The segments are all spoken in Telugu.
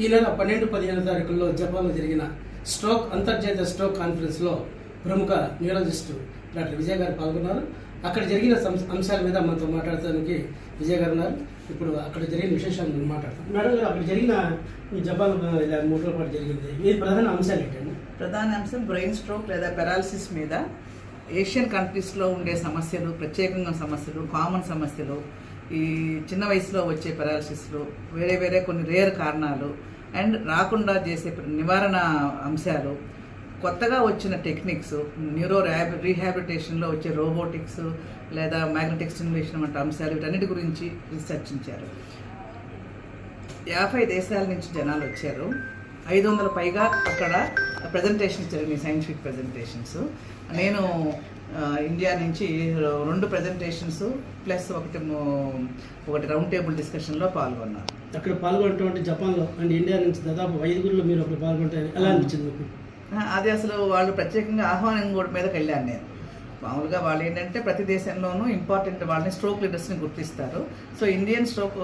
ఈ నెల పన్నెండు పదిహేను తారీఖుల్లో జపాన్లో జరిగిన స్ట్రోక్ అంతర్జాతీయ స్ట్రోక్ కాన్ఫరెన్స్లో ప్రముఖ న్యూరాలజిస్టు డాక్టర్ విజయ్ గారు పాల్గొన్నారు. అక్కడ జరిగిన సం- అంశాల మీద మనతో మాట్లాడటానికి విజయ్ గారు ఉన్నారు. ఇప్పుడు అక్కడ జరిగిన విశేషాలు మాట్లాడతాం. మేడం గారు అక్కడ జరిగిన ఈ జపాన్ ఇలా మూడు రోజుల పాటు జరిగింది. ఇది ప్రధాన అంశాలు ఏంటండి? ప్రధాన అంశం బ్రెయిన్ స్ట్రోక్ లేదా పెరాలసిస్ మీద ఏషియన్ కంట్రీస్లో ఉండే సమస్యలు ప్రత్యేకంగా సమస్యలు కామన్ సమస్యలు ఈ చిన్న వయసులో వచ్చే పెరాలసిస్లు వేరే వేరే కొన్ని రేర్ కారణాలు అండ్ రాకుండా చేసే నివారణ అంశాలు కొత్తగా వచ్చిన టెక్నిక్స్ న్యూరో ర్యాబ్ రీహాబిలిటేషన్లో వచ్చే రోబోటిక్స్ లేదా మ్యాగ్నెటిక్ స్టిమ్యులేషన్ వంటి అంశాలు వీటన్నిటి గురించి చర్చించారు యాభై దేశాల నుంచి జనాలు వచ్చారు. ఐదు వందల పైగా అక్కడ ప్రజెంటేషన్స్ జరిగినాయి సైంటిఫిక్ ప్రజెంటేషన్స్ నేను ఇండియా నుంచి రెండు ప్రజెంటేషన్స్ ప్లస్ ఒకటి ఒకటి రౌండ్ టేబుల్ డిస్కషన్లో పాల్గొన్నాను అక్కడ పాల్గొన్నటువంటి జపాన్లో అండ్ ఇండియా నుంచి దాదాపు ఐదుగురిలో మీరు అక్కడ పాల్గొంటే ఎలా అనిపించింది మీకు? అది అసలు వాళ్ళు ప్రత్యేకంగా ఆహ్వానం కూడా మీదకి వెళ్ళాను నేను. మామూలుగా వాళ్ళు ఏంటంటే ప్రతి దేశంలోనూ ఇంపార్టెంట్ వాళ్ళని స్ట్రోక్ లీడర్స్ని గుర్తిస్తారు. సో ఇండియన్ స్ట్రోక్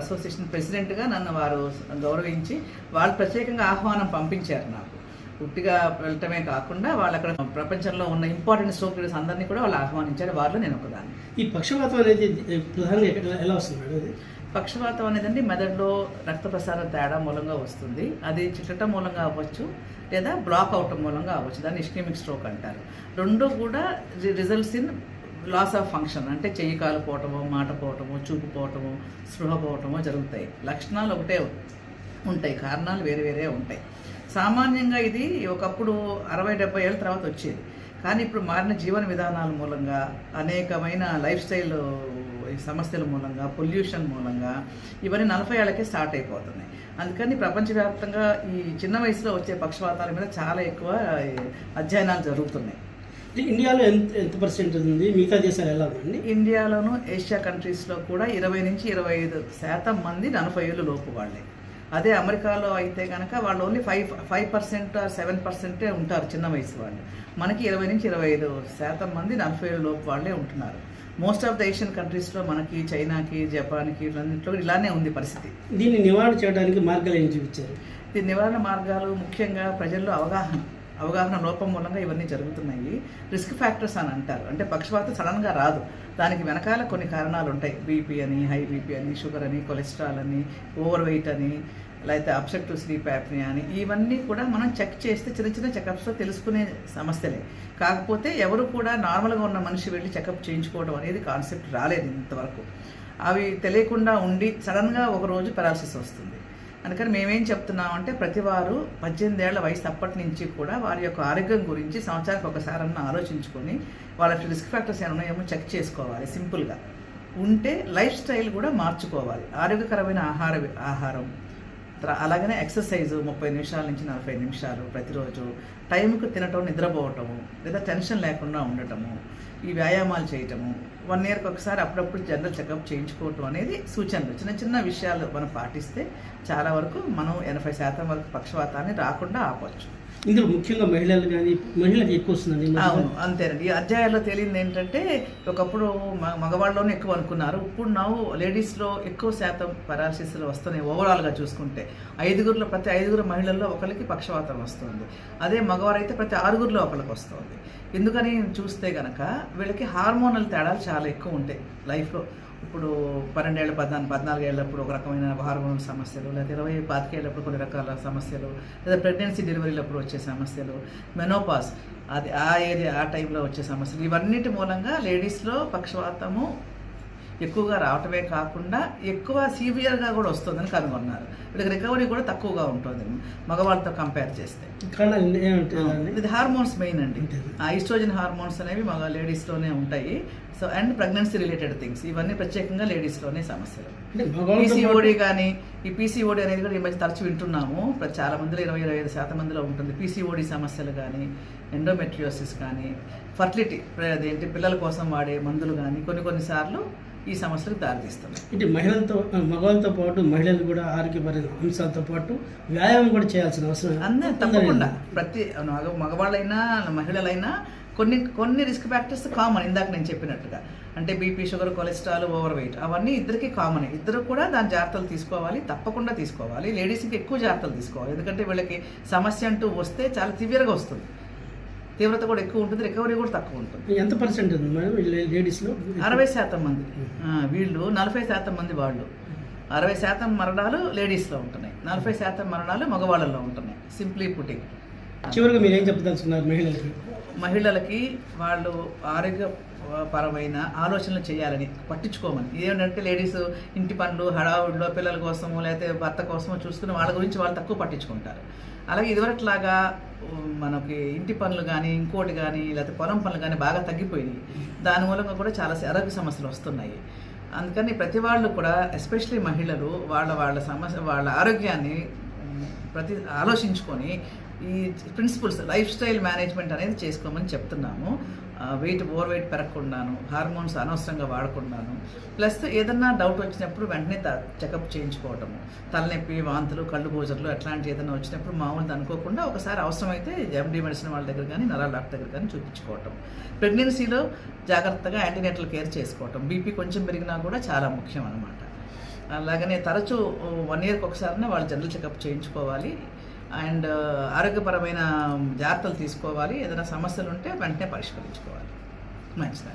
అసోసియేషన్ ప్రెసిడెంట్గా నన్ను వారు గౌరవించి వాళ్ళు ప్రత్యేకంగా ఆహ్వానం పంపించారు నాకు. ఉట్టిగా వెళ్ళటమే కాకుండా వాళ్ళు అక్కడ ప్రపంచంలో ఉన్న ఇంపార్టెంట్ స్ట్రోక్ లీడర్స్ అందరినీ కూడా వాళ్ళు ఆహ్వానించారు వారిలో నేను ఒకదాన్ని. ఈ పక్షపాతం అనేది ప్రధానంగా ఎలా వస్తుంది పక్షపాతం అనేదండి మెదడులో రక్త ప్రసారం తేడా మూలంగా వస్తుంది. అది చిట్టడం మూలంగా అవ్వచ్చు లేదా బ్లాక్ అవటం మూలంగా అవ్వచ్చు. దాన్ని ఇస్కెమిక్ స్ట్రోక్ అంటారు. రెండు కూడా results in loss of function. అంటే చెయ్యి కాలు పోవటము మాట పోవటము చూపు పోవటము స్పృహ పోవటము జరుగుతాయి. లక్షణాలు ఒకటే ఉంటాయి కారణాలు వేరే వేరే ఉంటాయి. సామాన్యంగా ఇది ఒకప్పుడు అరవై డెబ్బై ఏళ్ళ తర్వాత వచ్చేది. కానీ ఇప్పుడు మారిన జీవన విధానాల మూలంగా అనేకమైన లైఫ్ స్టైల్ సమస్యల మూలంగా పొల్యూషన్ మూలంగా ఇవన్నీ నలభై ఏళ్ళకే స్టార్ట్ అయిపోతున్నాయి. అందుకని ప్రపంచవ్యాప్తంగా ఈ చిన్న వయసులో వచ్చే పక్షపాతాల మీద చాలా ఎక్కువ అధ్యయనాలు జరుగుతున్నాయి. ఇండియాలో ఎంత ఎంత పర్సెంట్ ఉంది? మిగతా దేశాలు ఎలా ఉందండి ఇండియాలోను ఏషియా కంట్రీస్లో కూడా ఇరవై నుంచి ఇరవై ఐదు శాతం మంది నలభై ఏళ్ళు లోపు వాళ్ళే. అదే అమెరికాలో అయితే కనుక వాళ్ళు only five five percent seven పర్సెంటే ఉంటారు చిన్న వయసు వాళ్ళు. మనకి ఇరవై నుంచి ఇరవై ఐదు శాతం మంది నలభై ఏళ్ళు లోపు వాళ్ళే ఉంటున్నారు. మోస్ట్ ఆఫ్ ద ఏషియన్ కంట్రీస్లో మనకి చైనాకి జపాన్కి ఇవన్నింటిలో ఇలానే ఉంది పరిస్థితి. దీన్ని నివారణ చేయడానికి మార్గాలు ఏం చూపించారు? దీని నివారణ మార్గాలు ముఖ్యంగా ప్రజల్లో అవగాహన. అవగాహన లోపం మూలంగా ఇవన్నీ జరుగుతున్నాయి. రిస్క్ ఫ్యాక్టర్స్ అని అంటారు. అంటే పక్షపాతం సడన్గా రాదు. దానికి వెనకాల కొన్ని కారణాలు ఉంటాయి బీపీ అని హై బీపీ అని షుగర్ అని కొలెస్ట్రాల్ అని ఓవర్ వెయిట్ అని లేకపోతే అబ్సెక్టివ్ స్లీప్ యాప్ని అని ఇవన్నీ కూడా మనం చెక్ చేస్తే చిన్న చిన్న చెకప్స్లో తెలుసుకునే సమస్యలే. కాకపోతే ఎవరు కూడా నార్మల్గా ఉన్న మనిషి వెళ్ళి చెకప్ చేయించుకోవడం అనేది కాన్సెప్ట్ రాలేదు ఇంతవరకు. అవి తెలియకుండా ఉండి సడన్గా ఒక రోజు పెరాలసిస్ వస్తుంది. అందుకని మేమేం చెప్తున్నామంటే ప్రతి వారు పద్దెనిమిది ఏళ్ళ వయసు అప్పటి నుంచి కూడా వారి యొక్క ఆరోగ్యం గురించి సంవత్సరానికి ఒకసారన్నా ఆలోచించుకొని వాళ్ళ రిస్క్ ఫ్యాక్టర్స్ ఏమైనా ఏమో చెక్ చేసుకోవాలి సింపుల్గా ఉంటే లైఫ్ స్టైల్ కూడా మార్చుకోవాలి. ఆరోగ్యకరమైన ఆహార ఆహారం. అలాగనే ఎక్సర్సైజ్ ముప్పై నిమిషాల నుంచి నలభై నిమిషాలు ప్రతిరోజు. టైంకు తినటం నిద్రపోవటము లేదా టెన్షన్ లేకుండా ఉండటము ఈ వ్యాయామాలు చేయటము వన్ ఇయర్కి ఒకసారి అప్పుడప్పుడు జనరల్ చెకప్ చేయించుకోవటం అనేది సూచనలు. చిన్న చిన్న విషయాలు మనం పాటిస్తే చాలా వరకు మనం ఎనభై శాతం వరకు పక్షవాతాన్ని రాకుండా ఆపవచ్చు ఇందులో ముఖ్యంగా మహిళలు కానీ మహిళలకు ఎక్కువ వస్తుందండి. అవును అంతేనండి. ఈ అధ్యాయాల్లో తేలింది ఏంటంటే ఒకప్పుడు మగవాళ్ళలోనే ఎక్కువ అనుకున్నారు. ఇప్పుడు నా లేడీస్లో ఎక్కువ శాతం పరాలసిస్లు వస్తున్నాయి ఓవరాల్గా చూసుకుంటే. ఐదుగురిలో ప్రతి ఐదుగురు మహిళల్లో ఒకరికి పక్షవాతం వస్తుంది. అదే మగవారైతే ప్రతి ఆరుగురిలో ఒకరికి వస్తుంది. ఎందుకని చూస్తే గనక వీళ్ళకి హార్మోనల్ తేడాలు చాలా ఎక్కువ ఉంటాయి లైఫ్లో. ఇప్పుడు పన్నెండేళ్ళ పద్నాలుగు పద్నాలుగేళ్ళప్పుడు ఒక రకమైన హార్మోన్ సమస్యలు లేదా ఇరవై పాతికేళ్ళప్పుడు కొన్ని రకాల సమస్యలు లేదా ప్రెగ్నెన్సీ డెలివరీలప్పుడు వచ్చే సమస్యలు మెనోపాస్ అది ఆ ఏరియా ఆ టైంలో వచ్చే సమస్యలు ఇవన్నిటి మూలంగా లేడీస్లో పక్షవాతము ఎక్కువగా రావటమే కాకుండా ఎక్కువ సీవియర్గా కూడా వస్తుందని కనుగొన్నారు. వీళ్ళకి రికవరీ కూడా తక్కువగా ఉంటుంది. మగవాళ్ళతో కంపేర్ చేస్తే. ఇది హార్మోన్స్ మెయిన్ అండి. ఆ ఈస్ట్రోజన్ హార్మోన్స్ అనేవి మగ లేడీస్లోనే ఉంటాయి. So and pregnancy related things. ఇవన్నీ ప్రత్యేకంగా లేడీస్లోనే సమస్యలు. పీసీఓడి కానీ ఈ పీసీఓడి అనేది కూడా ఈ మధ్య తరచు వింటున్నాము. చాలా మందిలో ఇరవై ఇరవై ఐదు శాతం మందిలో ఉంటుంది. పీసీఓడి సమస్యలు కానీ ఎండోమెట్రియోసిస్ కానీ ఫర్టిలిటీ అదేంటి పిల్లల కోసం వాడే మందులు కానీ కొన్ని కొన్నిసార్లు ఈ సమస్యలకు దారితీస్తున్నాయి అంటే మహిళలతో మగవాళ్ళతో పాటు మహిళలు కూడా ఆరోగ్యపరమైన అంశాలతో పాటు వ్యాయామం కూడా చేయాల్సిన అవసరం అందరూ తప్పకుండా. ప్రతి మగ మగవాళ్ళైనా మహిళలైనా కొన్ని కొన్ని రిస్క్ ఫ్యాక్టర్స్ కామన్ ఇందాక నేను చెప్పినట్టుగా. అంటే BP sugar cholesterol over weight అవన్నీ ఇద్దరికి కామన్ ఇద్దరు కూడా దాని జాగ్రత్తలు తీసుకోవాలి తప్పకుండా తీసుకోవాలి. లేడీస్కి ఎక్కువ జాగ్రత్తలు తీసుకోవాలి. ఎందుకంటే వీళ్ళకి సమస్య అంటూ వస్తే చాలా సివియర్గా వస్తుంది. తీవ్రత కూడా ఎక్కువ ఉంటుంది రికవరీ కూడా తక్కువ ఉంటుంది. ఎంత పర్సెంట్ ఉంది మేడం లేడీస్లో అరవై శాతం మంది. వీళ్ళు నలభై శాతం మంది వాళ్ళు. అరవై శాతం మరణాలు లేడీస్లో ఉంటున్నాయి. నలభై శాతం మరణాలు మగవాళ్ళలో ఉంటున్నాయి. సింప్లీ పుటింగ్ చివరిగా మీరు ఏం చెప్పదలుచున్నారు మహిళలకి? మహిళలకి వాళ్ళు ఆరోగ్య పరమైన ఆలోచనలు చేయాలని పట్టించుకోమని. ఏంటంటే లేడీస్ ఇంటి పనులు హడావుడిలో పిల్లల కోసము లేకపోతే భర్త కోసమో చూసుకుని వాళ్ళ గురించి వాళ్ళు తక్కువ పట్టించుకుంటారు. అలాగే ఇదివరట్లాగా ఉమ్, మనకి ఇంటి పనులు కానీ ఇంకోటి కానీ లేకపోతే పొలం పనులు కానీ బాగా తగ్గిపోయినాయి. దాని మూలంగా కూడా చాలా ఆరోగ్య సమస్యలు వస్తున్నాయి. అందుకని ప్రతి వాళ్ళు కూడా ఎస్పెషలీ మహిళలు వాళ్ళ వాళ్ళ సమస్య వాళ్ళ ఆరోగ్యాన్ని ప్రతి ఆలోచించుకొని ఈ ప్రిన్సిపల్స్ లైఫ్ స్టైల్ మేనేజ్మెంట్ అనేది చేసుకోమని చెప్తున్నాము. వెయిట్ ఓవర్ వెయిట్ పెరగకుండాను హార్మోన్స్ అనవసరంగా వాడకుండాను. ప్లస్ ఏదన్నా డౌట్ వచ్చినప్పుడు వెంటనే చెకప్ చేయించుకోవటము. తలనొప్పి వాంతులు కళ్ళు గోజర్లు అట్లాంటి ఏదైనా వచ్చినప్పుడు మామూలు అనుకోకుండా ఒకసారి అవసరమైతే ఎండి మెడిసిన్ వాళ్ళ దగ్గర కానీ నరాల డాక్టర్ దగ్గర కానీ చూపించుకోవటం. ప్రెగ్నెన్సీలో జాగ్రత్తగా యాంటీనేటల్ కేర్ చేసుకోవటం. బీపీ కొంచెం పెరిగినా కూడా చాలా ముఖ్యం అనమాట అలాగనే తరచూ వన్ ఇయర్కి ఒకసారి వాళ్ళు జనరల్ చెకప్ చేయించుకోవాలి. అండ్ ఆరోగ్యపరమైన జాగ్రత్తలు తీసుకోవాలి. ఏదైనా సమస్యలు ఉంటే వెంటనే పరిష్కరించుకోవాలి. మంచిది